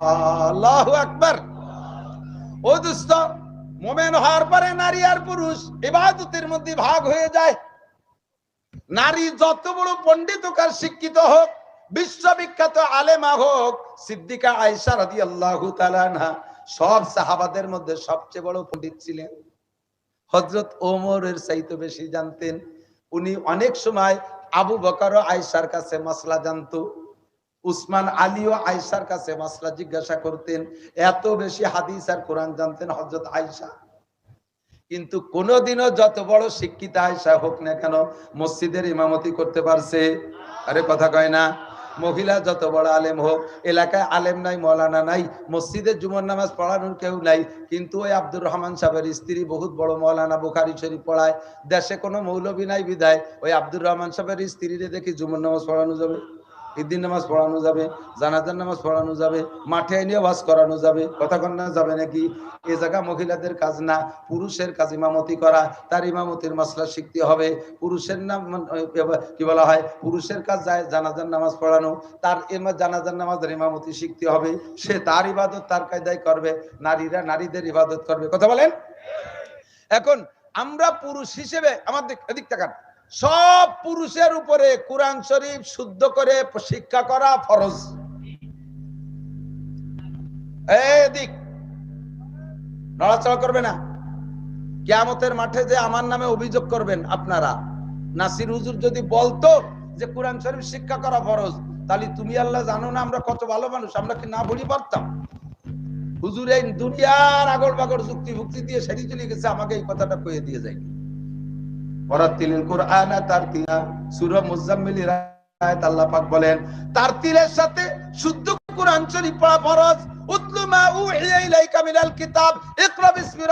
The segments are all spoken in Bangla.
আল্লাহ আকবার। ও দুস্ত, মোমেন হওয়ার পরে নারী আর পুরুষ ইবাদতের মধ্যে ভাগ হয়ে যায়। নারী যত বড় পণ্ডিত হোক আর শিক্ষিত হোক, বিশ্ববিখ্যাত আলেমা হোক, সিদ্দিকা আয়সা রাদি আল্লাহ সব সাহাবাদের মধ্যে সবচেয়ে বড় পণ্ডিত ছিলেন। হজরত ওমরের চাইতে বেশি জানতেন। উনি অনেক সময় আবু বকর আয়সার কাছে মশলা জানতো। উসমান আলীও আয়সার কাছে মাসলা জিজ্ঞাসা করতেন, এত বেশি হাদিস আর কোরআন জানতেন হজরত আয়সা কিন্তু কোনোদিনও যত বড় শিক্ষিত আয়সা হোক না কেন, মসজিদের ইমামতি করতে পারছে। আরে কথা কয় না, মহিলা যত বড় আলেম হোক, এলাকায় আলেম নাই, মৌলানা নাই মসজিদের জুমন নামাজ পড়ানোর কেউ নাই, কিন্তু ওই আব্দুর রহমান সাহেবের স্ত্রী বহুত বড় মৌলানা বুখারি শরীফ পড়ায়, দেশে কোনো মৌলবী নাই বিদায় ওই আব্দুর রহমান সাহেবের স্ত্রীরে দেখি জুমন নামাজ পড়ানো যাবে। ঈদিন নামাজ পড়ানো যাবে, জানাজার নামাজ পড়ানো যাবে, মাঠে এনে ওয়াজ করানো যাবে। কথা কন্যা যাবে নাকি? এ জায়গা মহিলাদের কাজ না, পুরুষের কাজ ইমামতি করা, তার ইমামতির মশলা শিখতে হবে। পুরুষের নাম কি বলা হয়? পুরুষের কাজ যায়, জানাজার নামাজ পড়ানো, তার জানাজার নামাজের ইমামতি শিখতে হবে। সে তার ইবাদত তার কায়দায় করবে, নারীরা নারীদের ইবাদত করবে। কথা বলেন? এখন আমরা পুরুষ হিসেবে, আমার দিক, এদিক তাকান। সব পুরুষের উপরে কোরআন শরীফ শুদ্ধ করে শিক্ষা করা ফরজ। এদিক, নড়াচড়া করবে না। কেয়ামতের মাঠে যে আমার নামে অভিযোগ করবেন আপনারা, নাসির হুজুর যদি বলতো যে কোরআন শরীফ শিক্ষা করা ফরজ, তাহলে তুমি আল্লাহ জানো না আমরা কত ভালো মানুষ, আমরা কি না বলি পারতাম? হুজুর এই দুনিয়ার আগর বাগর যুক্তি ভুক্তি দিয়ে সেটি চলে গেছে, আমাকে এই কথাটা কয়ে দিয়ে যায় ওরাতিলিল কোরআন তারতিলা সূরা মুজাম্মিলের আয়াত আল্লাহ পাক বলেন। তারতিলের সাথে শুদ্ধ কোরআন শরীফ পড়া ফরজ। উতলু মা উহিয়া ইলাইকা মিনাল কিতাব, ইকরা বিসমি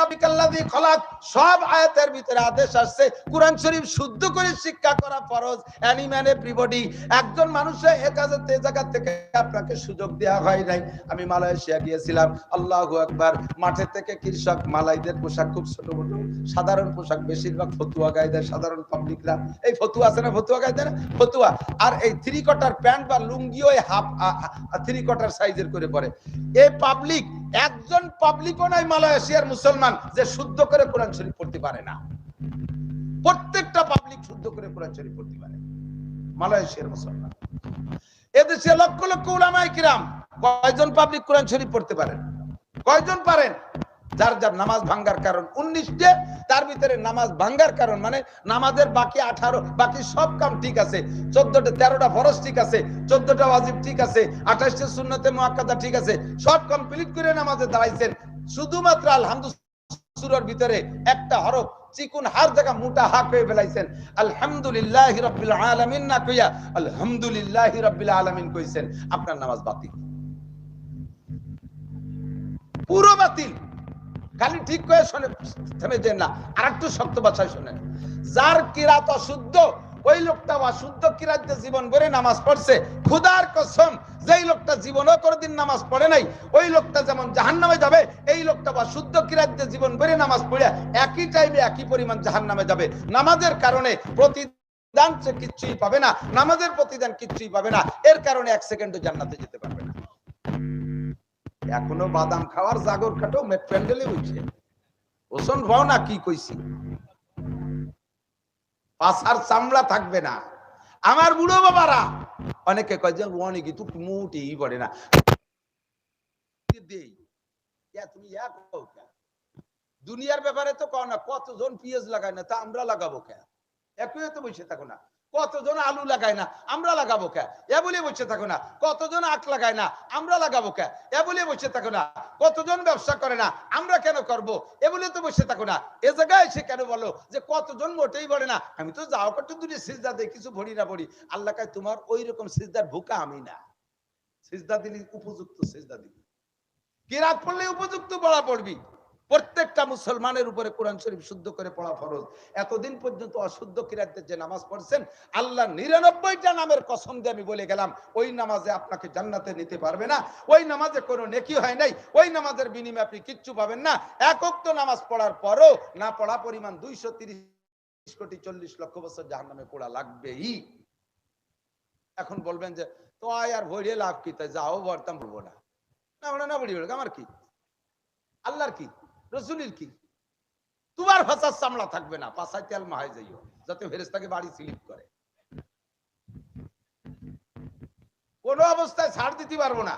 খলাক। সব আয়াতের ভিতরে আদেশ আসছে, কোরআন শরীফ শুদ্ধ করে শিক্ষা করা ফরজ এভরিবডি একজন কাজে তে জায়গা থেকে আপনাকে সুযোগ দেওয়া হয় নাই। আমি মালয়েশিয়া গিয়েছিলাম, আল্লাহু আকবার। মাঠে থেকে কৃষক, মালাইদের পোশাক খুব ছোট ছোট সাধারণ পোশাক, বেশিরভাগ ফতুয়া গায়ে দেয় সাধারণ পাবলিকরা। এই ফতুয়া আছে না ফতুয়া গায়ে দেয় না ফতুয়া। আর এই থ্রি কোয়ার্টার প্যান্ট বা লুঙ্গিও হাফ থ্রি কোয়ার্টার সাইজের করে পরে। এই পাবলিক একজন পাবলিকও নাই মালয়েশিয়ার মুসলমান যে শুদ্ধ করে কোরআন শরীফ পড়তে পারে না। প্রত্যেকটা পাবলিক শুদ্ধ করে কোরআন শরীফ পড়তে পারে। মালয়েশিয়ার মুসলমান। এদেশে লক্ষ লক্ষ উলামায়ে কিরাম কয়জন পাবলিক কোরআন শরীফ পড়তে পারেন? কয়জন পারেন? যার যার নামাজ ভাঙ্গার কারণ উনিশটে তার ভিতরে নামাজ ভাঙ্গার কারণ মানে নামাজের বাকি আঠারো, বাকি সব কাম ঠিক আছে। চোদ্দটা, তেরোটা ফরজ ঠিক আছে, চোদ্দটা ওয়াজিব ঠিক আছে, আঠাশটা শূন্যতে মোয়াক্কাদা ঠিক আছে, সব কমপ্লিট করে নামাজে দাঁড়াইছেন। শুধুমাত্র আলহামদুলিল্লাহ ভিতরে একটা হরফ, চিকুন হার জায়গা মোটা হাক হয়ে ফেলাইছেন। আলহামদুলিল্লাহ রাব্বিল আলামিন না কইয়া, আলহামদুলিল্লাহ রাব্বিল আলামিন কইছেন, আপনার নামাজ বাতিল। পুরো বাতিল। খালি ঠিক করে শোনে, থেমে দেন না। আর একটু শক্ত বাছায় শোনেন যার কিরাত অশুদ্ধ, ওই লোকটা অশুদ্ধ কিরাতে জীবন ভরে নামাজ পড়ছে। খুদার কসম, যেই লোকটা জীবনও কোনোদিন নামাজ পড়ে নাই, ওই লোকটা যেমন জাহান নামে যাবে, এই লোকটা বা শুদ্ধ কিরাতে জীবন ভরে নামাজ পড়ে, একই টাইমে একই পরিমাণ জাহান নামে যাবে। নামাজের কারণে প্রতি দান সে কিচ্ছুই পাবে না, নামাজের প্রতিদান কিচ্ছুই পাবে না। এর কারণে এক সেকেন্ডও জান্নাতে যেতে পারবে না। এখনও বাদাম খাওয়ার জাগর খাটো প্যান্ডেলে উঠছে ওসন ভাও না কি কইছি? পাশার চামড়া থাকবে না। আমার বুড়ো বাবারা, অনেকে কয় যে অনেকে তো মোটেই পড়ে না। দুনিয়ার ব্যাপারে তো কও না, কতজন পিএস লাগায় না, তা আমরা লাগাবো কে? একই তো বসে থাকো না। কতজন আলু লাগায় না? আমরা লাগাবো কে? এ বলে বসে থাকো না। কতজন আখ লাগায় না? আমরা লাগাবো কে? এ বলে বসে থাকো না। কতজন ব্যবসা করে না? আমরা কেন করব? এ বলে তো বসে থাকো না। এ জায়গায় এসে কেন বলো যে কতজন মোটেই বলে না? আমি তো যাও কত দূরে সিজদা দেই, কিছু ভরি না ভরি আল্লাহ কায়, তোমার ওই রকম সিজদার ভুকা আমি না। সিজদা দিলি উপযুক্ত সিজদা দিবি। কিরাত পড়লে উপযুক্ত পড়া পড়বি। প্রত্যেকটা মুসলমানের উপরে কোরআন শরীফ শুদ্ধ করে পড়া ফরজ। এতদিন পর্যন্ত অশুদ্ধ কিরাতের যে নামাজ পড়ছেন, আল্লাহ নিরানব্বইটা নামের কসম দিয়ে আমি বলে গেলাম, ওই নামাজে আপনাকে জান্নাতে নিতে পারবে না, ওই নামাজে কোনো নেকি হয় নাই, ওই নামাজের বিনিময়ে আপনি কিচ্ছু পাবেন না। একক তো নামাজ পড়ার পরও না পড়া পরিমাণ দুইশো তিরিশ কোটি চল্লিশ লক্ষ বছর জাহান নামে পড়া লাগবেই। এখন বলবেন যে, তো আয় আর ভরিয়ে লাভ কি? তাই যাও বর্তাম বলব না। না না বলে আমার কি? আল্লাহর কি? রসুলির কি? তোমার ভাষার সামলা থাকবে না পাশায় তেল মাহাই যাইও, যাতে ফেরেস্তাকে বাড়ি স্লিপ করে। কোন অবস্থায় ছাড় দিতে পারব না।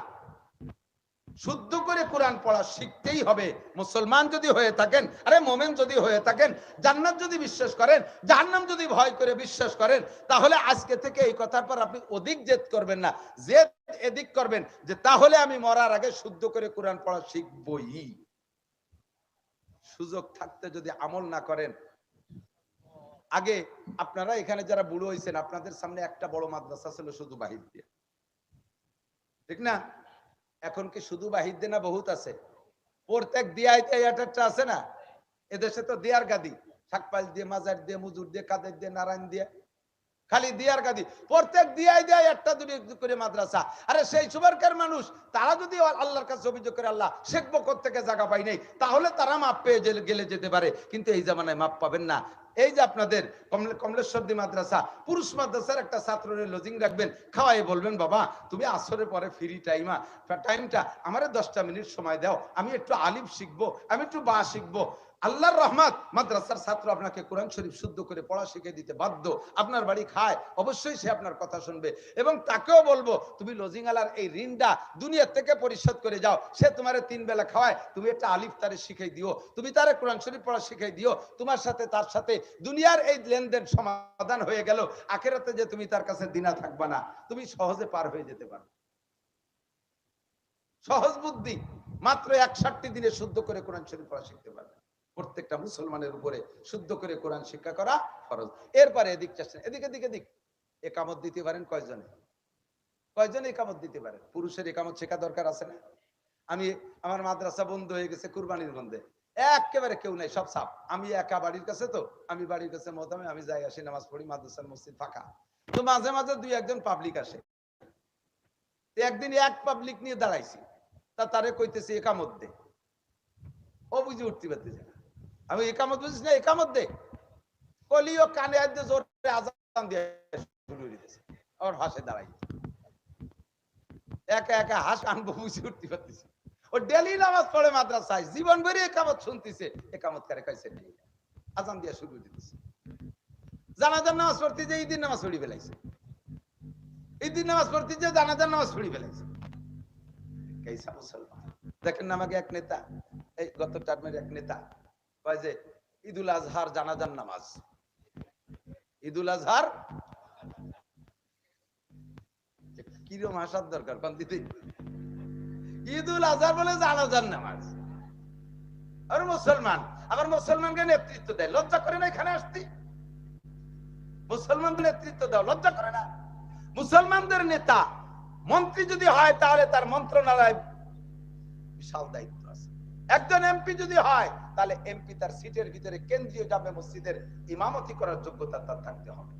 শুদ্ধ করে কোরআন পড়া শিখতেই হবে। মুসলমান যদি হয়ে থাকেন, আরে মোমেন যদি হয়ে থাকেন, জান্নাত যদি বিশ্বাস করেন, জাহান্নাম যদি ভয় করে বিশ্বাস করেন, তাহলে আজকে থেকে এই কথার পর আপনি অধিক জেদ করবেন না। জেদ এদিক করবেন যে তাহলে আমি মরার আগে শুদ্ধ করে কোরআন পড়া শিখবই। সুযোগ থাকতে যদি আমল না করেন, আগে আপনারা এখানে যারা বুড়ো হয়েছেন আপনাদের সামনে একটা বড় মাদ্রাসা ছিল শুধু বাহির দিয়ে। ঠিক না? এখন কি শুধু বাহির দিয়ে না বহুত আছে? প্রত্যেক একটা আছে না? এদেশে তো দেয়ার গাদি। শাকপাল দিয়ে, মাজার দিয়ে, মুজুর দিয়ে, কাদের দিয়ে, নারায়ণ দিয়ে। খালি দিয়ার গাদি। প্রত্যেক দিয়াই দেয় একটা দুটি করে মাদ্রাসা। আরে সেই সুবারকার মানুষ, তারা যদি আল্লাহর কাছে অভিযোগ করে, আল্লাহ শেখবো থেকে জায়গা পাই নাই তাহলে তারা মাপ পেয়ে গেলে যেতে পারে। কিন্তু এই জামানায় মাপ পাবেন না। এই যে আপনাদের কমলে- কমলেশ্বরদী মাদ্রাসা, পুরুষ মাদ্রাসার একটা ছাত্রের লজিং রাখবেন, খাওয়াই বলবেন, বাবা, তুমি আসরের পরে ফ্রি টাইমা টাইমটা আমার দশটা মিনিট সময় দাও। আমি একটু আলিফ শিখব, আমি একটু বা শিখব। আল্লাহর রহমত, মাদ্রাসার ছাত্র আপনাকে কোরআন শরীফ শুদ্ধ করে পড়া শিখে দিতে বাধ্য। আপনার বাড়ি খায়, অবশ্যই সে আপনার কথা শুনবে। এবং তাকেও বলব, তুমি লজিং আলার এই ঋণটা দুনিয়ার থেকে পরিশোধ করে যাও। সে তোমার তিন বেলা খাওয়ায়, তুমি একটা আলিফ তারে শিখাই দিও। তুমি তারে কোরআন শরীফ পড়া শিখাই দিও। তোমার সাথে, তার সাথে দুনিয়ার এই লেনদেন সমাধান হয়ে গেল। আখেরাতে যে তুমি তার কাছে দিনা থাকবা না, তুমি সহজে পার হয়ে যেতে পারো। সহজ বুদ্ধি, মাত্র একষট্টি দিনে শুদ্ধ করে কোরআন শরীফ পড়া শিখতে পারবে। প্রত্যেকটা মুসলমানের উপরে শুদ্ধ করে কোরআন শিক্ষা করা ফরজ। এরপরে এদিক চাচ্ছেন, এদিকে দিকে দিক একামত দিতে পারেন কয়জনে? কয়জনে একামত দিতে পারেন? পুরুষের একামত শেখা দরকার আছে না? আমি, আমার মাদ্রাসা বন্ধ হয়ে গেছে কুরবানির বন্ধে। একেবারে কেউ নাই, সব সাপ। আমি একা বাড়ির কাছে তো, আমি বাড়ির কাছে মতামে আমি যাই আসি, নামাজ পড়ি, মাদ্রাসার মসজিদ ফাঁকা। তো মাঝে মাঝে দুই একজন পাবলিক আসে। একদিন এক পাবলিক নিয়ে দাঁড়াইছি। তা তারে কইতেছি একামত দে। ও বুঝে উঠতে পারতেছে না। আমি একামত বুঝিস না, একামত দে। কলিও কানে আদে আজান দিয়ে শুরু দিতেছে আমার হাসে দাঁড়াই একা একা হাস আনব বুঝে উঠতে পারতেছি ও ডেলি নামাজ পড়ে মাদ্রাসায়, জীবন ভরে একামত শুনতেছে, একামত কারে কাইছে নেই আজান দিয়ে শুরু দিতেছে জানাজার নামাজ পড়তে যে ঈদের নামাজ পড়ি ফেলাইছে। ঈদের নামাজ পড়তে যে জানাজার নামাজ পড়ি ফেলাইছে। কেসা মুসলমান। দেখেন আমাকে এক নেতা, এই গত টার্মের এক নেতা যে ঈদুল আজহার জানাজার নামাজ। ঈদুল আজহার? কিরম আসার দরকার দিদি ঈদুল আজহার বলে জানাজার নামাজ। আর মুসলমান, আবার মুসলমানকে নেতৃত্ব দেয় লজ্জা করে না এখানে আসতি? মুসলমানদের নেতৃত্ব দাও, লজ্জা করে না? মুসলমানদের নেতা, মন্ত্রী যদি হয় তাহলে তার মন্ত্রণালয় বিশাল দায়িত্ব আছে। একজন এমপি যদি হয় তাহলে এমপি তার সিটের ভিতরে কেন্দ্রীয় জামে মসজিদের ইমামতি করার যোগ্যতা তার থাকতে হবে।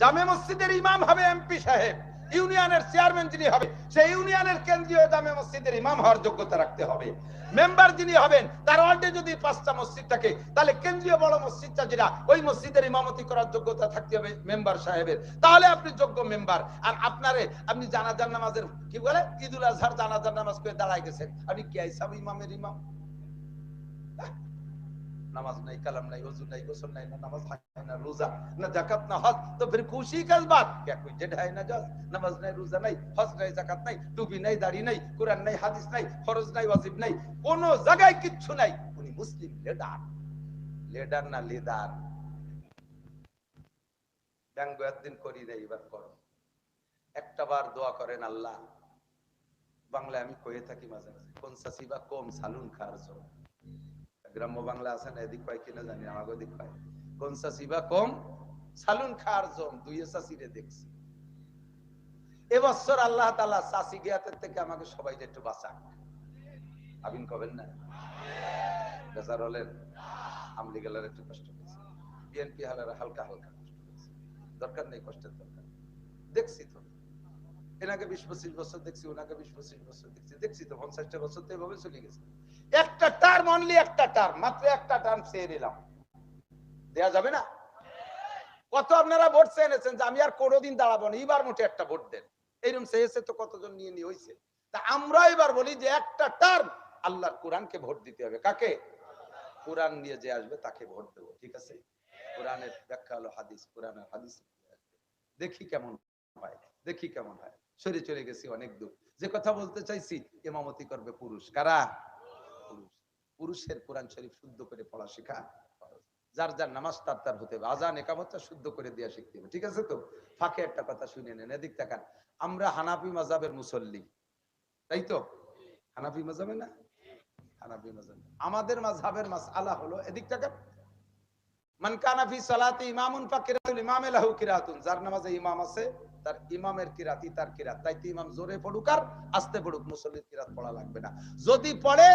জামে মসজিদের ইমাম হবে এমপি সাহেব, ইউনিয়নের চেয়ারম্যান যিনি হবে, সেই ইউনিয়নের কেন্দ্রীয় জামে মসজিদের ইমাম হওয়ার যোগ্যতা রাখতে হবে। মেম্বার যিনি হবেন, তার ওয়ার্ডে যদি পাঁচটা মসজিদ থাকে, তাহলে কেন্দ্রীয় বড় মসজিদটা যেটা ওই মসজিদের ইমামতি করার যোগ্যতা থাকতে হবে মেম্বার সাহেবের। তাহলে আপনি যোগ্য মেম্বার। আর আপনারে, আপনি জানাজার নামাজের, কি বলে? ঈদুল আজহার জানাজার নামাজ করে দাঁড়ায় গেছেন। আপনি কি আইসাব ইমামের ইমাম? নামাজ নাই কালাম নাই ওযু নাই গোসল নাই না নামাজ হয় না রোজা না জাকাত না হজ তো फिर खुशी का बात क्या कोई जेड है ना जज নামাজ নাই রোজা নাই হজ নাই জাকাত নাই টুপি নাই দাড়ি নাই কোরআন নাই হাদিস নাই ফরজ নাই ওয়াজিব নাই কোন জায়গায় কিচ্ছু নাই উনি মুসলিম লিডার লিডার না লিডার ব্যঙ্গ একদিন করি নাই এবার করো একটা বার দোয়া করেন আল্লাহ বাংলায় আমি কয়ে থাকি মাঝে মাঝে কোন সাসিবা কম সালুন খার জন্য গ্রাম্য বাংলা আছে না, এদিক পাই কিনা জানি আমাকে ওদিক পাই কোন সাসিবা কম সালুন খার জম দুই সাসিরে দেখছি। এবছর আল্লাহ তালা সাসি গিয়াতের থেকে আমাকে সবাই একটু বাঁচাক। আবিন কবেন না? বেজার হলেন? আমলি গেলার একটু কষ্ট পেয়েছে। বিএনপি হালার হালকা হালকা কষ্ট পেয়েছে। দরকার নেই, কষ্টের দরকার দেখছি তো। এনাকে বিশ পঁচিশ বছর দেখছি, ওনাকে বিশ পঁচিশ বছর দেখছি। দেখছি তো, পঞ্চাশটা বছর তো এভাবে চলে গেছে। একটা টার্ম অনলি একটা টার্ম মাত্র একটা টার্ম চেয়ে নিলাম। দেয়া যাবে না? কত আপনারা ভোট চেয়ে এনেছেন যে আমি আর কোনোদিন দাঁড়াবো না? এবার মোটে একটা ভোট দেন। এইরকম চেয়েছে তো কতজন নিয়ে নিয়ে হয়েছে তা আমরা এবার বলি যে একটা টার্ম আল্লাহর কোরআনকে ভোট দিতে হবে। কাকে? কোরআন নিয়ে যে আসবে তাকে ভোট দেবো, ঠিক আছে? কোরআনের ব্যাখ্যা হলো হাদিস, কোরআনের হাদিস। দেখি কেমন হয়, দেখি কেমন হয়। সরে চলে গেছি অনেক দূর। যে কথা বলতে চাইছি ইমামতি করবে পুরুষ। কারা? পুরুষের কোরআন শরীফ শুদ্ধ করে পড়া শেখা যার যার নামাজ তার তার হতে হবে। আজান, একামতটা শুদ্ধ করে দেওয়া শিখতে হবে। ঠিক আছে তো? ফাঁকে একটা কথা শুনে নেন, এদিক তাকান। আমরা হানাফি মাজাবের মুসল্লি। তাই তো? হানাফি মাজাবে না? হানাফি মাজাব আমাদের মাঝাবের মাস আলা হলো, এদিক তাকান। মান ইমামুন ফাকিরাতুল ইমামে লাহু কিরাতুন। যার নামাজে ইমাম আছে, তার ইমামের কিরাতি তার কিরাত। তাই তো ইমাম জোরে পড়ুক আর আস্তে পড়ুক, মুসল্লির কিরাত পড়া লাগবে না। যদি পড়ে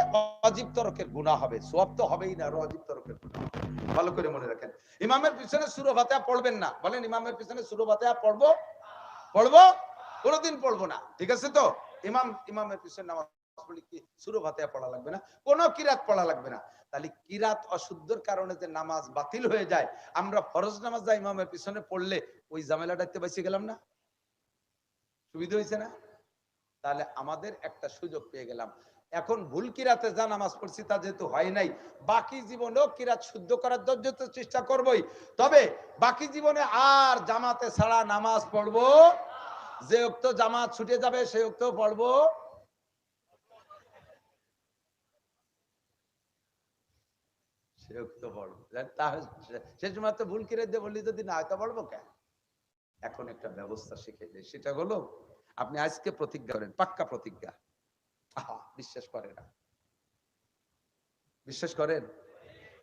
অজীব তরকের গুনাহ হবে। সওয়াব তো হবেই না অজীব তরকের হবে। ভালো করে মনে রাখেন। ইমামের পিছনে সূরা ফাতিহা পড়বেন না। বলেন, ইমামের পিছনে সূরা ফাতিহা পড়ব? পড়ব? কোনোদিন পড়ব না। ঠিক আছে তো? ইমাম, ইমামের পিছনে নামাজ পড়লে কি সূরা ফাতিহা পড়া লাগবে না, কোনো কিরাত পড়া লাগবে না। তাহলে কিরাত অশুদ্ধর কারণে যে নামাজ বাতিল হয়ে যায়, আমরা ফরজ নামাজ যা ইমামের পিছনে পড়লে ওই ঝামেলাটাতে বেঁচে গেলাম না? সুবিধা হয়েছে না? তাহলে আমাদের একটা সুযোগ পেয়ে গেলাম। এখন ভুল কিরাতে যা নামাজ পড়ছি তা যেহেতু হয় নাই, বাকি জীবনেও কিরাত শুদ্ধ করার জন্য চেষ্টা করবই। তবে বাকি জীবনে আর জামাতে ছাড়া নামাজ পড়ব? যে উক্ত জামাত ছুটে যাবে সেই উক্ত পড়ব? সে উক্ত পড়ব সময় তো ভুল কিরে দিয়ে বললি যদি না, তা পড়ব কেন এখন একটা ব্যবস্থা শিখে যায় সেটা হলো, আপনি আজকে প্রতিজ্ঞা করেন, পাক্কা প্রতিজ্ঞা। আহা, বিশ্বাস করে না। বিশ্বাস করেন?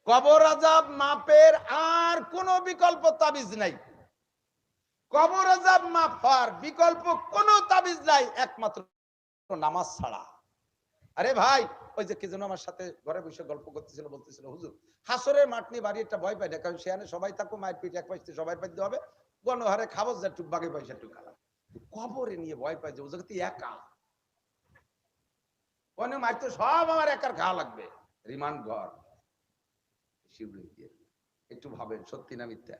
কবর আজাব মাপের আর কোনো বিকল্প তাবিজ নাই। কবর আজাব মাপ হওয়ার বিকল্প কোনো তাবিজ নাই, একমাত্র নামাজ ছাড়া। আরে ভাই, ওই যে কি যেন আমার সাথে ঘরে বসে গল্প করতেছিল, বলতেছিল, হুজুর, হাসরের মাঠ নিয়ে বাড়ি একটা ভয় পাই না, কারণ সেখানে সবাই থাকো মায়ের পিঠে এক পাইতে সবাই পাইতে হবে, গণহারে খাব, যা টুক বাকি পয়সা টুক কবরে নিয়ে ভয় পাই যে ও জায়গাতে একা? তো সব আমার একার খাওয়া লাগবে, রিমান্ড ঘর। শিবলি একটু ভাবেন, সত্যি না মিথ্যা?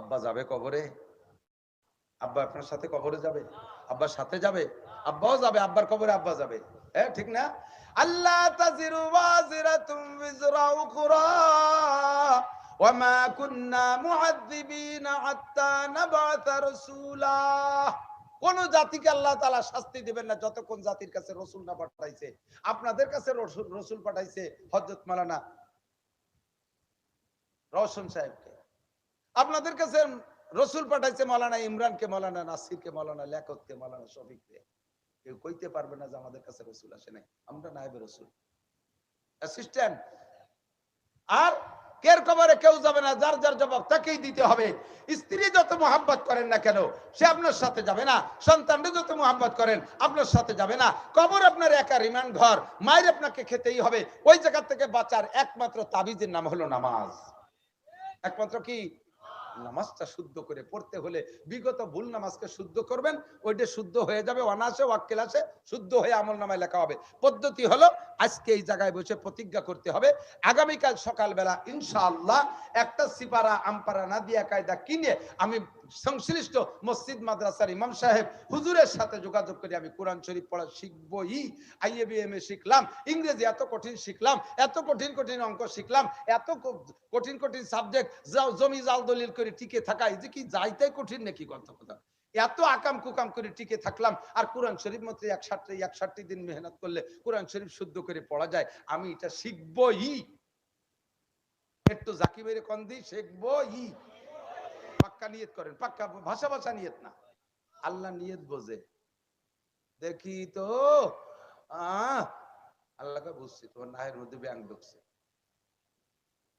আব্বা যাবে কবরে? আব্বা আপনার সাথে কবরে যাবে। আব্বার সাথে যাবে? আব্বাও যাবে, আব্বার কবরে আব্বা যাবে। হ্যাঁ ঠিক না? আল্লাহ তাজিরু ওয়াজিরাতুম বিজরা উখরা, ওয়ামা কুন্না মুআযযিবিনা হাত্তা নাবআথা রাসূলা। কোন জাতিকে আল্লাহ তাআলা শাস্তি দিবেন না, যতক্ষণ জাতির কাছে রসুল না পাঠাইছে। আপনাদের কাছে রসুল পাঠাইছে হযরত মাওলানা রওশন সাহেবকে। আপনাদের কাছে রসুল পাঠাইছে মৌলানা ইমরানকে মৌলানা নাসিরকে মৌলানা লেখককে মৌলানা শফিককে। কেউ কইতে পারবে না যে আমাদের কাছে রসুল আসে নাই। আমরা নাইবে রসুল। অ্যাসিস্ট্যান্ট আর কের কবরে কেউ যাবে না, যার যার জবাব তাকেই দিতে হবে। স্ত্রী যত মোহাব্বত করেন না কেন, সে আপনার সাথে যাবে না। সন্তানরা যত মোহাব্বত করেন, আপনার সাথে যাবে না। কবর আপনার একা রিমান্ড ঘর, মায়ের আপনাকে খেতেই হবে। ওই জায়গা থেকে বাঁচার একমাত্র তাবিজের নাম হলো নামাজ। একমাত্র কি? নামাজটা শুদ্ধ করে পড়তে হলে বিগত ভুল নামাজকে শুদ্ধ করবেন, ওইটা শুদ্ধ হয়ে যাবে অনাসে ওয়াক্কেল আছে, শুদ্ধ হয়ে আমল নামায় লেখা হবে। পদ্ধতি হলো আজকে এই জায়গায় বসে প্রতিজ্ঞা করতে হবে। আগামীকাল সকালবেলা ইনশাআল্লাহ একটা সিপারা আমপারা নাদিয়া কায়দা কিনে আমি সংশ্লিষ্ট মসজিদ মাদ্রাসার ইমাম সাহেব হুজুরের সাথে যোগাযোগ করে আমি কোরআন শরীফ পড়া শিখবই। আইএবিএম এ শিখলাম, ইংরেজি এত কঠিন শিখলাম, এত কঠিন কঠিন অঙ্ক শিখলাম, এত কঠিন কঠিন সাবজেক্ট, জমি জাল দলিল করে টিকে থাকা, এই যে কি যাইতে কঠিন নাকি কথা কথা? এত আকাম কুকাম করে টিকে থাকলাম, আর কোরআন শরীফ মতো একষট্টি একষট্টি দিন মেহনত করলে কোরআন শরীফ শুদ্ধ করে পড়া যায়, আমি এটা শিখবই। একটু জাকি মেরে কন্দি শিখবই। পাক্কা নিয়ত করেন, পাক্কা ভাষা ভাষা নিয়ত না। আল্লাহ নিয়ত বোঝে। দেখি তো আল্লাহকে বুঝছি, তোমার নাহের মধ্যে ব্যাং ঢুকছে।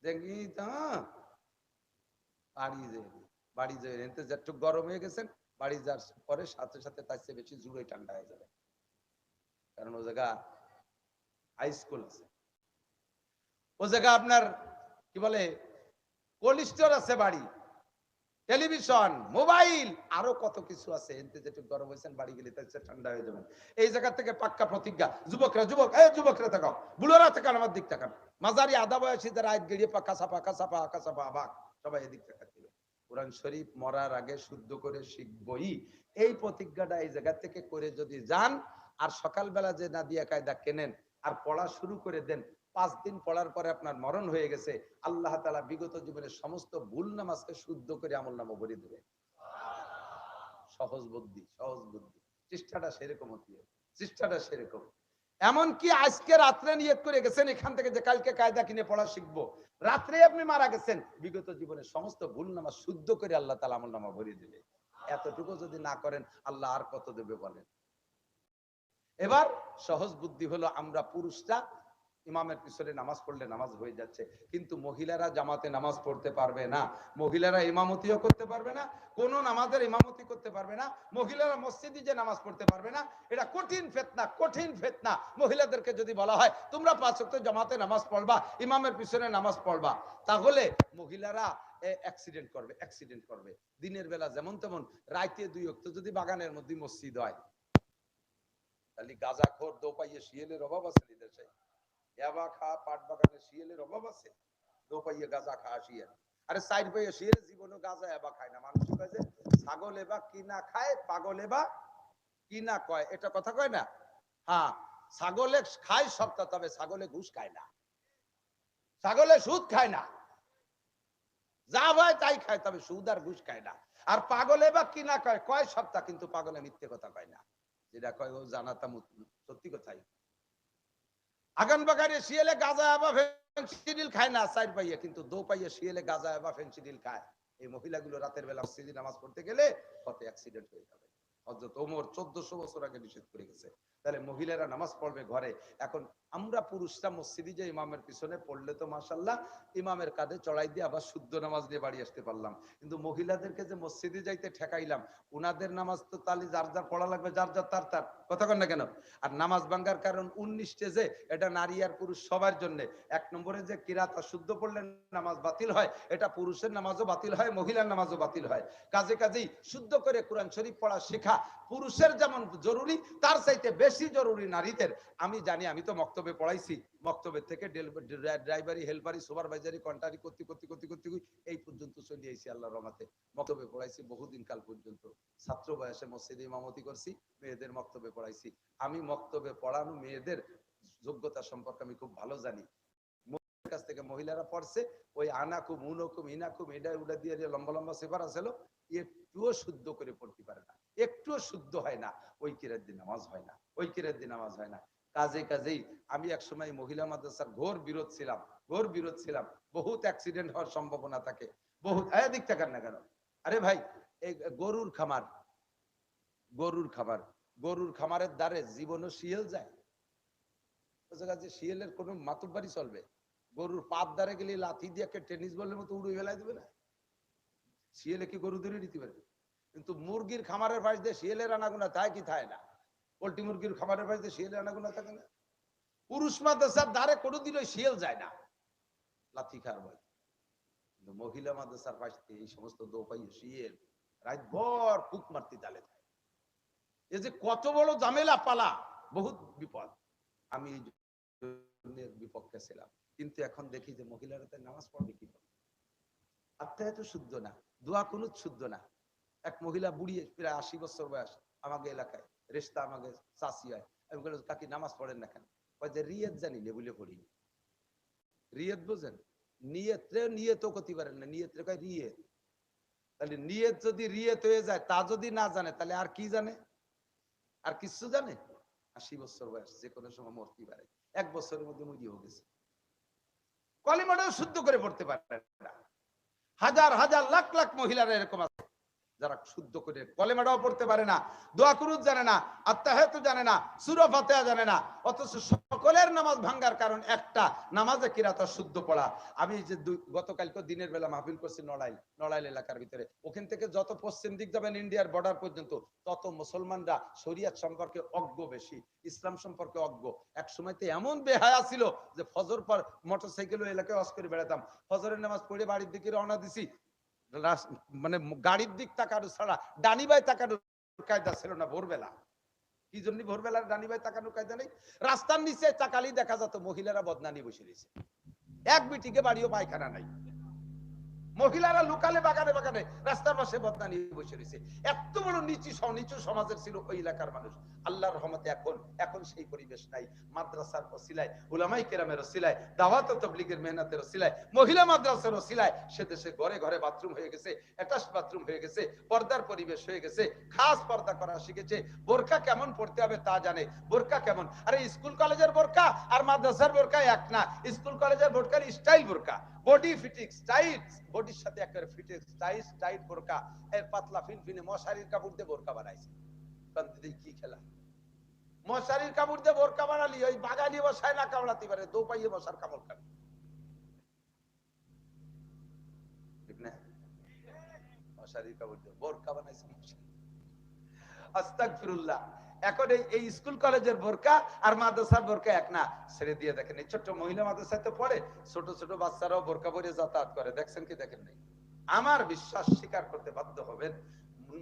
দেখি তো, বাড়ি যে বাড়ি যে এতে একটু গরম হয়ে গেছেন বাড়ি যাওয়ার পরে সাথে সাথে তার চেয়ে বেশি জুড়ে ঠান্ডা হয়ে যাবে। কারণ ও জায়গা হাই স্কুল আছে। ও জায়গা আপনার কি বলে কোল্ড আছে বাড়ি, টেলিভিশন, মোবাইল, আরও কত কিছু আছে। এতে যেটু গরম হয়েছেন বাড়ি গেলে তার চেয়ে ঠান্ডা হয়ে যাবেন এই জায়গা থেকে পাক্কা প্রতিজ্ঞা, যুবকরা, যুবক, এই যুবকরা তাকাও, বুড়োরা তাকান আমার দিক তাকান। মাঝারি আধা বয়সী যারা আয় গেড়িয়ে পাকা সাপা কাসাপা আকাসাপা আবাক, সবাই এদিক তাকাচ্ছিল। কোরআন শরীফ মরার আগে শুদ্ধ করে শিখবই। এই প্রতিজ্ঞাটা এই জায়গা থেকে করে যদি যান, আর সকালবেলা যে নাদিয়া কায়দা কেনেন, আর পড়া শুরু করে দেন, পাঁচ দিন পড়ার পরে আপনার মরণ হয়ে গেছে, আল্লাহ তালা বিগত জীবনের সমস্ত ভুল নামাজকে শুদ্ধ করে আমল নামা ভরে দেবে সহজ বুদ্ধি সহজ বুদ্ধি। চেষ্টাটা সেরকম হতে হবে। চেষ্টাটা সেরকম। এমনকি আজকে রাত্রে নিয়ত করে গেছেন, এখান থেকে যে কালকে কায়দা কিনে পড়া শিখব রাত্রে আপনি মারা গেছেন। বিগত জীবনে সমস্ত ভুল নামা শুদ্ধ করে আল্লাহ তালা আমল নামা ভরিয়ে দিলে এতটুকু যদি না করেন, আল্লাহ আর কত দেবে বলেন? এবার সহজ বুদ্ধি হলো আমরা পুরুষরা ইমামের পিছনে নামাজ পড়লে নামাজ হয়ে যাচ্ছে। কিন্তু মহিলারা জামাতে নামাজ পড়তে পারবে না। মহিলারা ইমামতিও করতে পারবে না, কোন নামাজের ইমামতি করতে পারবে না, মহিলারা মসজিদে যে নামাজ পড়তে পারবে না, এটা কঠিন ফেতনা কঠিন ফেতনা। মহিলাদেরকে যদি বলা হয়, তোমরা পাঁচ ওয়াক্ত জামাতে নামাজ পড়বা, ইমামের পিছনে নামাজ পড়বা। তাহলে মহিলারা অ্যাক্সিডেন্ট করবে অ্যাক্সিডেন্ট করবে। দিনের বেলা যেমন তেমন, রাইতে দুই অক্ত যদি বাগানের মধ্যে মসজিদ হয়, তাহলে গাজা খোর দোপাইয়ে, শিয়েলের অভাব আছে দেশে। খা, পাট বাগানে শিয়েলের অভাব আছে। দোপাইয়ে গাজা খা, শিয়েল। আরে সাইড পাইয়ে জীবনও গাজা এবা খায় না। মানুষ খায় কয়? এটা কথা কয় না? হ্যাঁ ছাগলে খায় তবে ছাগলে ঘুষ খায় না। ছাগলে সুদ খায় না। যা হয় তাই খায়, তবে সুদ আর ঘুষ খায় না। আর পাগলে বা কি না কয় কয় সপ্তাহ কিন্তু পাগলে মিথ্যে কথা কয় না। যেটা কয়, ও জানাতাম সত্যি কথাই। আগান বাগানে শিয়ালে গাঁজা বা ফেন্সিডিল খায় না সাইড পাইয়ে, কিন্তু দো পাইয়ে শিয়ালে গাঁজা বা ফেন্সিডিল খায়। এই মহিলাগুলো রাতের বেলা সিদি নামাজ পড়তে গেলে কত অ্যাক্সিডেন্ট হয়ে যাবে। হজরত ওমর চোদ্দশো বছর আগে নিষেধ করে গেছে। তাহলে মহিলারা নামাজ পড়বে ঘরে, এখন আমরা পুরুষরা মসজিদে যে ইমামের পিছনে পড়লে তো মাশাল্লাহ ইমামের কাঁধে চড়াই দিয়ে আবার শুদ্ধ নামাজ নিয়ে বাড়ি আসতে পারলাম। কিন্তু মহিলাদেরকে যে মসজিদে যাইতে ঠেকাইলাম, উনাদের নামাজ তো তালি যার যার পড়া লাগবে, যার যার তার তার। কথা কন না কেন? আর নামাজ ভাঙ্গার কারণ উনিশটে যে এটা নারী আর পুরুষ সবার জন্য। এক নম্বরে যে কিরাত অশুদ্ধ পড়লে নামাজ বাতিল হয়, এটা পুরুষের নামাজও বাতিল হয়, মহিলার নামাজও বাতিল হয়। কাজে কাজেই শুদ্ধ করে কোরআন শরীফ পড়া শেখা পুরুষের যেমন জরুরি, তার চাইতে বেশি জরুরি নারীদের। আমি জানি, আমি তো মক্তবে পড়াইছি মক্তবের থেকে ড্রাইভারি, হেল্পারি, সুপারভাইজারি, কন্টারি করতে করতে করতে করতে এই পর্যন্ত চলে আইছি আল্লাহ রহমাতে। মক্তবে পড়াইছি বহুদিন কাল পর্যন্ত। ছাত্র বয়সে মসজিদে ইমামতি করছি, মেয়েদের মক্তবে পড়াইছি। আমি মক্তবে পড়ানো মেয়েদের যোগ্যতা সম্পর্কে আমি খুব ভালো জানি। কাছ থেকে মহিলারা পড়ছে, ওই আনাকুম, উনকুম, ইনাকুম দিয়ে যে লম্বা লম্বা আছিল একটুও শুদ্ধ করে পড়তে পারে না। একটুও শুদ্ধ হয় না। ওই দিন নামাজ হয় না। ওই দিন নামাজ হয় না। কাজে কাজেই আমি একসময় মহিলা মাদ্রাসার ঘোর বিরোধ ছিলাম, ঘোর বিরোধ ছিলাম। বহুত অ্যাক্সিডেন্ট হওয়ার সম্ভাবনা থাকে, বহুত দিক থাকার না কেন? আরে ভাই, এই গরুর খামার গরুর খামার, গরুর খামারের দ্বারে জীবনও শিয়েল যায়। শিয়েলের কোনো মাতুব বাড়ি চলবে। গরুর পাত দ্বারে গেলে লাথি দিয়ে একটা টেনিস বলের মতো উড়ে ফেলাই দেবে না। শিয়েলে কি গরু ধরে নিতে পারে কিন্তু মুরগির খামারের পাশ দিয়ে শিয়েলের আনাগুনা থাকে কি থাকে না? পোল্ট্রি মুরগির খামারের পাশ দিয়ে শিয়েলের আনাগুনা থাকে না। পুরুষ মাদ্রাসার দ্বারে কোনোদিন ওই শিয়েল যায় না। লাথি খার ভয়। কিন্তু মহিলা মাদ্রাসার পাশ এই সমস্ত দোপাই শিয়েল রাত ভর ফুক মারতে থাকে। এই যে কত বড় জামেলা পালা, বহুত বিপদ। আমি বিপক্ষে ছিলাম। কিন্তু এখন দেখি যে মহিলারা তাই নামাজ পড়বে কি আত্মায় তো শুদ্ধ না, দোয়া কোনো শুদ্ধ না। এক মহিলা বুড়িয়ে প্রায় আশি বছর বয়স, আমাকে এলাকায়। রেস্তা আমাকে চাষি হয়। আমি বললাম, কাকি, নামাজ পড়েন না কেন? যে রিয়েত জানি না বলে পড়িনি। রিয়েত বোঝেন? নিয়ত্রে নিয়তও করতে পারেন না, নিয়ত্রে কয় রিয়েত তাহলে নিয়ত যদি রিয়েত হয়ে যায়, তা যদি না জানে, তাহলে আর কি জানে? আর কিছু জানে? আশি বছর বয়স, যে কোনো সময় মরতে পারে। এক বছরের মধ্যে মরিয়েও গেছে। কলিমাটাও শুদ্ধ করে পড়তে পারে না। হাজার হাজার, লাখ লাখ মহিলারা এরকম আছে। যারা শুদ্ধ করে কলেমাটাও পড়তে পারে না, দোয়া কুরুত জানে না আত্মাহেত জানে না, সুরা ফাতেহা জানে না, অথচ সকলের নামাজ ভাঙ্গার কারণ একটা, নামাজে কিরাত শুদ্ধ পড়া। আমি যে গতকালকে দিনের বেলা মাহফিল করছি নড়াইল নড়াইল এলাকার ভিতরে। ওখান থেকে যত পশ্চিম দিক যাবেন, ইন্ডিয়ার বর্ডার পর্যন্ত, তত মুসলমানরা শরিয়াত সম্পর্কে অজ্ঞ বেশি, ইসলাম সম্পর্কে অজ্ঞ। এক সময়তে এমন বেহায়া ছিল যে ফজর পর মোটর সাইকেল এলাকায় অস করে বেড়াতাম। ফজরের নামাজ পড়ে বাড়ির দিকে রওনা দিছি মানে গাড়ির দিক তাকানো ছাড়া ডানি বাই তাকানোর কায়দা ছিল না ভোরবেলা। কি জন্য ভোরবেলা ডানি বাই তাকানোর কায়দা নেই? রাস্তার নিচে তাকালি দেখা যেত মহিলারা বদনানি বসে রয়েছে। এক বিটিকে বাড়িও পায়খানা নাই। মহিলারা লুকালে বাগানে বাগানে রাস্তার পাশে বদনানি বসে রয়েছে। এত বড় নিচু নিচু সমাজের ছিল ওই এলাকার মানুষ। আল্লাহর রহমতে এখন এখন সেই পরিবেশ নাই। মাদ্রাসার ওসিলায় উলামাই কেরামের ওসিলায় দাওয়াত তবলিগের মেহনতের ওসিলায় মহিলা মাদ্রাসার ওসিলায় সে দেশে ঘরে ঘরে বাথরুম হয়ে গেছে অ্যাটাচ বাথরুম হয়ে গেছে, পর্দার পরিবেশ হয়ে গেছে, খাস পর্দা করা শিখেছে বোরকা কেমন পড়তে হবে তা জানে বোরকা কেমন? আরে স্কুল কলেজের বোরকা আর মাদ্রাসার বোরকা এক না, স্কুল কলেজের বোরকার স্টাইল বোরকা বডি ফিটিং টাইট বডির সাথে একেবারে ফিটিং টাইট টাইট বোরকা এর পাতলা ফিনফিনে মশারির কাপড় দিয়ে বোরকা বানাইছে। কি খেলা? মশারির কাপড় দিয়ে বোরকা বানালি, ওই বাগানি বসায় না কামড়াতে পারে দো পাইয়ে মশার কামড় আস্তাগফিরুল্লাহ। এখন এই স্কুল আর এক না। দেখেন, এই ছোট্ট মহিলা কি দেখেন আমার বিশ্বাস স্বীকার করতে বাধ্য হবেন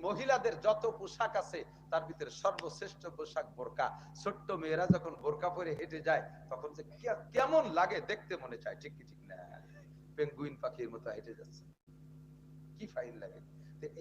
মহিলাদের যত পোশাক আছে, তার ভিতরে সর্বশ্রেষ্ঠ পোশাক বোরকা ছোট্ট মেয়েরা যখন বোরকা পরে হেঁটে যায়, তখন যে কেমন লাগে দেখতে মনে চায়, ঠিক ঠিক না? পেঙ্গুইন পাখির মতো হেঁটে যাচ্ছে। কি ফাইন লাগে।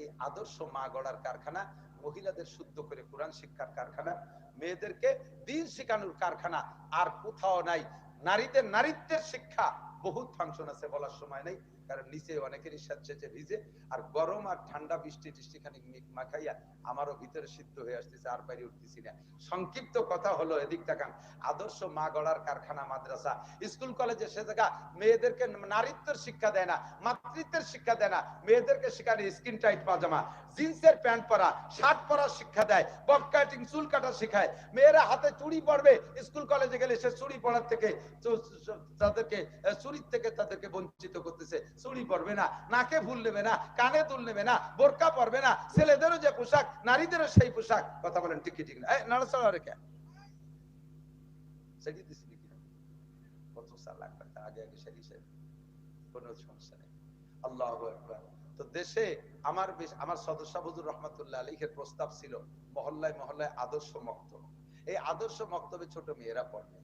এই আদর্শ মা গড়ার কারখানা, মহিলাদের শুদ্ধ করে কোরআন শিক্ষার কারখানা, মেয়েদেরকে দিন শেখানোর কারখানা, আর কোথাও নাই। নারীদের নারীত্বের শিক্ষা। বহুত ফাংশন আছে বলার সময় নাই কারণ নিচে অনেকেরই স্যাঁতসেঁচে ভিজে আর গরম আর ঠান্ডা বৃষ্টি টিষ্টি মিক মাখাইয়া আমারও ভিতরে সিদ্ধ হয়ে আসতেছে আর বাইরে উঠতেছি না। সংক্ষিপ্ত কথা হলো এদিক তাকান। আদর্শ মা গড়ার কারখানা মাদ্রাসা। স্কুল কলেজে সে জায়গা মেয়েদেরকে নারীত্বের শিক্ষা দেয় না মাতৃত্বের শিক্ষা দেয় না মেয়েদেরকে শেখানে স্কিন টাইট পাজামা। জিন্সের প্যান্ট পরা শার্ট পরার শিক্ষা দেয় বব কাটিং চুল কাটা শেখায়। মেয়েরা হাতে চুড়ি পরবে স্কুল কলেজে গেলে সে চুড়ি পরার থেকে তাদেরকে আহ, চুরির থেকে তাদেরকে বঞ্চিত করতেছে। চুড়ি পরবে না, নাকে ফুল নেবে না, কানে দুল নেবে না, বোরকা পরবে না, ছেলেদেরও যে পোশাক, নারীদেরও সেই পোশাক। কথা বলেন ঠিক ঠিক না? রেখে আমার প্রস্তাব ছিল, মহল্লায় মহল্লায় আদর্শ এই আদর্শ মক্তবে ছোট মেয়েরা পড়বে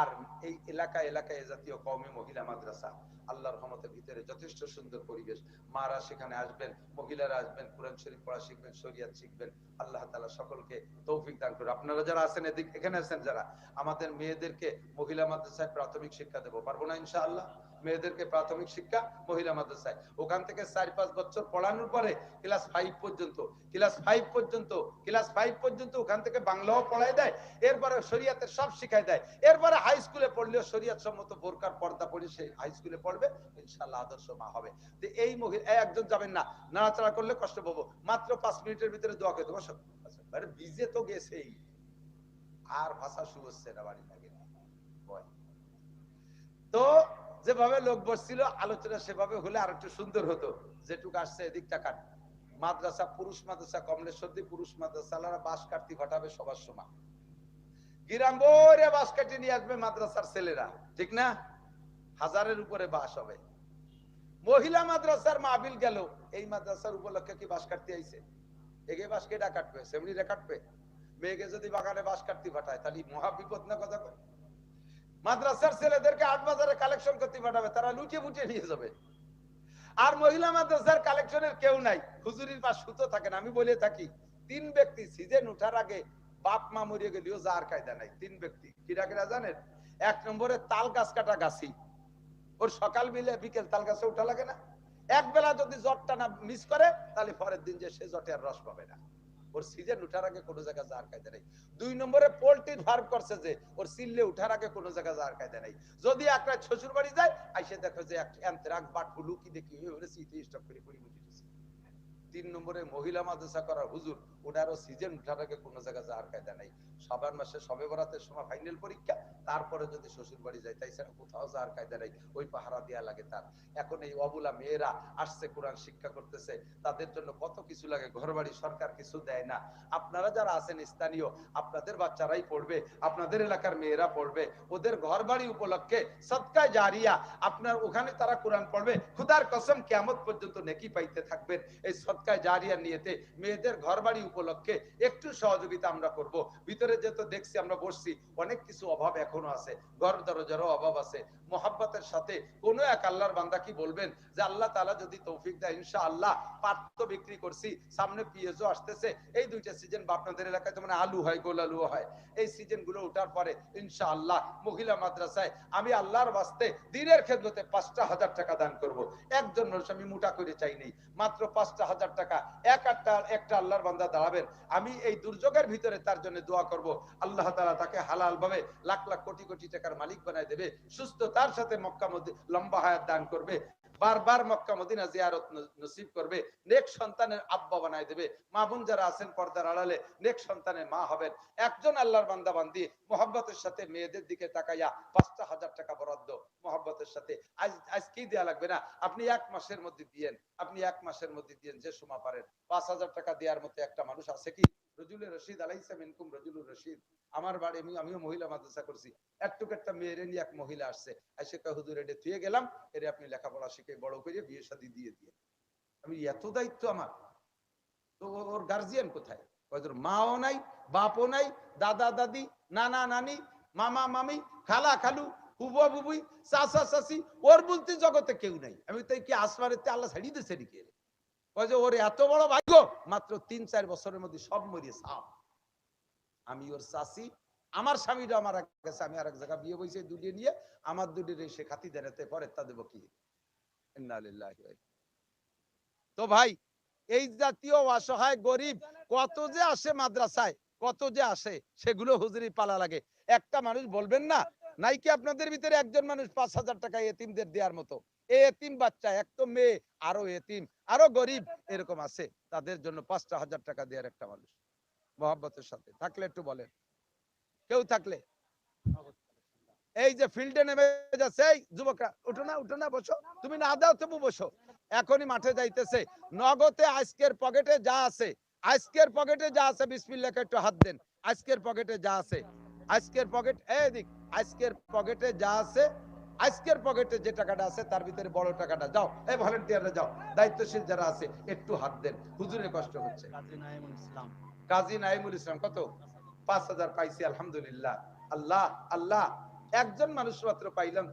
আর এই এলাকা এলাকায় জাতীয় কমে মহিলা মাদ্রাসা, আল্লাহর রহমতের ভিতরে যথেষ্ট সুন্দর পরিবেশ। মারা সেখানে আসবেন, মহিলারা আসবেন, কোরআন শরীফ পড়া শিখবেন, শরিয়াত শিখবেন। আল্লাহ তালা সকলকে তৌফিক দান করুন আপনারা যারা আছেন এদিক, এখানে আছেন যারা, আমাদের মেয়েদেরকে মহিলা মাদ্রাসায় প্রাথমিক শিক্ষা দেবো। পারব না ইনশাআল্লাহ? মেয়েদেরকে প্রাথমিক শিক্ষা মহিলা মাদ্রাসায়। ওখান থেকে চার পাঁচ বছর পড়ানোর পরে ক্লাস ফাইভ পর্যন্ত ক্লাস ফাইভ পর্যন্ত ক্লাস ফাইভ পর্যন্ত ওখান থেকে বাংলাও পড়ায় দেয়, এরপরে শরিয়াতের সব শিখাই দেয়। এরপরে হাই স্কুলে পড়লেও শরিয়াত সম্মত বোরকার পর্দা পড়ে সে হাই স্কুলে পড়বে ইনশাল্লাহ আদর্শ মা হবে। তো এই মহিলা একজন যাবেন না, নাড়াচাড়া করলে কষ্ট পাবো। মাত্র পাঁচ মিনিটের ভিতরে দোয়া করে দেবো সব আরে ভিজে তো গেছেই। আর ভাষা শুরু হচ্ছে না বাড়ি লাগে ভয়। তো যেভাবে লোক বসছিল, আলোচনা সেভাবে হলে আর একটু সুন্দর হতো। যেটুকু আসছে এদিকটা টাকার মাদ্রাসা, পুরুষ মাদ্রাসা কমলেশ্বরী পুরুষ মাদ্রাসা বাস কাটতি ঘটাবে সবার সময়। গিরাম বরে বাস কাটি নিয়ে আসবে মাদ্রাসার ছেলেরা, ঠিক না? হাজারের উপরে বাস হবে। মহিলা মাদ্রাসার মাহবিল গেল, এই মাদ্রাসার উপলক্ষে কি বাস কাটতে আইছে? এগে বাস কেটা কাটবে? সেমনি রে কাটবে? মেয়েকে যদি বাগানে বাস কাটতে পাঠায় তাহলে মহা বিপদ না কথা কয়? মাদ্রাসার ছেলেদেরকে আট বাজারে কালেকশন করতে পাঠাবে, তারা লুটিয়ে ফুটিয়ে নিয়ে যাবে। আর মহিলা মাদ্রাসার কালেকশনের কেউ নাই, হুজুরির পাশ সুতো থাকে না। আমি বলে থাকি, তিন ব্যক্তি সিজন উঠার আগে বাপ মা মরিয়ে গেলেও যার কায়দা নাই, তিন ব্যক্তি। কিরা কিরা জানেন? এক নম্বরে তাল গাছ কাটা গাছি। ওর সকাল মিলে বিকেল তাল গাছে উঠা লাগে না। এক বেলা যদি জটটা না মিস করে, তাহলে পরের দিন যে সে জটের রস পাবে না। ওর সিজন উঠার আগে কোনো জায়গায় যাওয়ার কায়দা নাই। দুই নম্বরে পোল্ট্রির ফার্ম করছে যে, ওর সিললে উঠার আগে কোনো জায়গায় যাওয়ার কায়দা নাই। যদি একটা শ্বশুর বাড়ি যায়, আইসে দেখো যে এন্ত্রাক বাট কি দেখি ওরে সিটি স্টপ করে পড়ি তিন নম্বরে মহিলা মাদ্রাসা করার হুজুর ওনারও সিজন আগে কোনো জায়গায় যাওয়ার কায়দা নাই। সবার মাসে সবে বরাতের সময় ফাইনাল পরীক্ষা, তারপরে যদি শ্বশুর বাড়ি যায়, তাই ছাড়া কোথাও যাওয়ার কায়দা নাই। ওই পাহারা দেওয়া লাগে তার। এখন এই অবুলা মেয়েরা আসছে, কোরআন শিক্ষা করতেছে, তাদের জন্য কত কিছু লাগে ঘর বাড়ি সরকার কিছু দেয় না। আপনারা যারা আছেন স্থানীয়, আপনাদের বাচ্চারাই পড়বে, আপনাদের এলাকার মেয়েরা পড়বে। ওদের ঘর বাড়ি উপলক্ষে সৎকায় জারিয়া আপনার ওখানে তারা কোরআন পড়বে। খুদার কসম কেমত পর্যন্ত নেকি পাইতে থাকবেন। এই সৎকায় জারিয়া নিয়েতে মেয়েদের ঘর বাড়ি উপলক্ষে একটু সহযোগিতা আমরা করব। ভিতরে যেহেতু দেখছি আমরা বসছি, অনেক কিছু অভাব এখনও আছে, ঘর দরজারও অভাব আছে। মোহাব্বতের সাথে কোন এক আল্লাহর বান্দা কি বলবেন যে, আল্লাহ তালা যদি তৌফিক দেয় ইনশা আল্লাহ পাট তো বিক্রি করছি, সামনে পিএজও আসতেছে। এই দুইটা সিজন বা আপনাদের এলাকায় যেমন আলু হয়, গোল আলু হয়। এই সিজনগুলো ওঠার পরে ইনশা আল্লাহ মহিলা মাদ্রাসায় আমি আল্লাহর বাস্তে দিনের খেদমতে পাঁচটা হাজার টাকা দান করব। একজন মানুষ আমি মোটা করে চাই নেই। মাত্র পাঁচটা হাজার টাকা, এক একটা একটা আল্লাহর বান্দা দাঁড়াবেন আমি এই দুর্যোগের ভিতরে তার জন্য দোয়া করব। আল্লাহ তালা তাকে হালাল ভাবে লাখ লাখ কোটি কোটি টাকার মালিক বানায় দেবে। সুস্থ তার সাথে মক্কা মধ্যে লম্বা হায়াত দান করবে। বারবার মক্কা মদিনা জিয়ারত নসিব করবে, নেক সন্তানের আব্বা বানায় দেবে, মা বোন যারা আছেন পর্দার আড়ালে, নেক সন্তানের মা হবেন। একজন আল্লাহর বান্দা বান্দি মোহাব্বতের সাথে মেয়েদের দিকে তাকাইয়া পাঁচটা হাজার টাকা বরাদ্দ মোহাব্বতের সাথে। আজ আজ কি দেয়া লাগবে না? আপনি এক মাসের মধ্যে দিয়েন, আপনি এক মাসের মধ্যে দিয়েন, যে সময় পারেন। পাঁচ হাজার টাকা দেওয়ার মতো একটা মানুষ আছে কি? রজুলের রশিদ, আলাইসা মিনকুম রজুলুর রশিদ। আমার বাড়ি, আমি আমিও মহিলা মাদ্রাসা করছি। একটুক একটা মেয়েরে নিয়ে এক মহিলা আসছে। এসে কয়, হুজুর এটা থুয়ে গেলাম। এরে আপনি লেখাপড়া শিখে বড় করে বিয়ে শাদী দিয়ে দিয়ে আমি, এত দায়িত্ব আমার। তো ওর গার্জিয়ান কোথায়? কয়, তোর মাও নাই, বাপও নাই, দাদা, দাদি, নানা, নানি, মামা, মামি, খালা, খালু বুবুয়া বুবুই চাচা, চাচি, ওর বলতে জগতে কেউ নাই। আমি তাই কি আসমারেতে আল্লাহ ছাড়িয়ে দিছে নাকি যে, ওর, এত বড় ভাগ্য? মাত্র তিন, চার বছরের মধ্যে সব মরিয়ে সাপ। আমি ওর চাষি আমার স্বামীরা আমার এক গেছে, আমি আর এক জায়গা বিয়ে বইছে দুটিয়ে নিয়ে, আমার দুটির সে খাতি দেনাতে পরে তা দেবো কি? তো ভাই, এই জাতীয় অসহায় গরিব কত যে আসে মাদ্রাসায়, কত যে আসে, সেগুলো হুজুরি পালা লাগে। একটা মানুষ বলবেন না নাই কি আপনাদের ভিতরে একজন মানুষ পাঁচ হাজার টাকা এতিমদের দেওয়ার মতো। এতিম বাচ্চা, এক তো মেয়ে, আরও এতিম, আরও গরিব এরকম আছে। তাদের জন্য পাঁচটা হাজার টাকা দেওয়ার একটা মানুষ। মহাব্বতের সাথে। থাকলে একটু বলেন। কেউ থাকলে? এই যে ফিল্ডে নেমে যাচ্ছে, এই যুবকরা, উঠো না উঠো না, বসো। তুমি না দাও তবু বসো। এখনই মাঠে যাইতেছে। নগদে আজকের পকেটে যা আছে, আজকের পকেটে যা আছে বিসমিল্লাহকে একটু হাত দেন। আজকের পকেটে যা আছে, আজকের পকেট, এই দিক, আজকের পকেটে যা আছে আজকের পকেটে যে টাকাটা আছে তার ভিতরে বড় টাকাটা যাও। এই ভলেন্টিয়াররা যাও। দায়িত্বশীল যারা আছে একটু হাত দেন। হুজুরে কষ্ট হচ্ছে। কাজী নাইমুল ইসলাম। কাজী নাইমুল ইসলাম কত? পাঁচ হাজার পাইছি আলহামদুলিল্লাহ। আল্লাহ আল্লাহ একজন মানুষ মাত্র পাইলাম।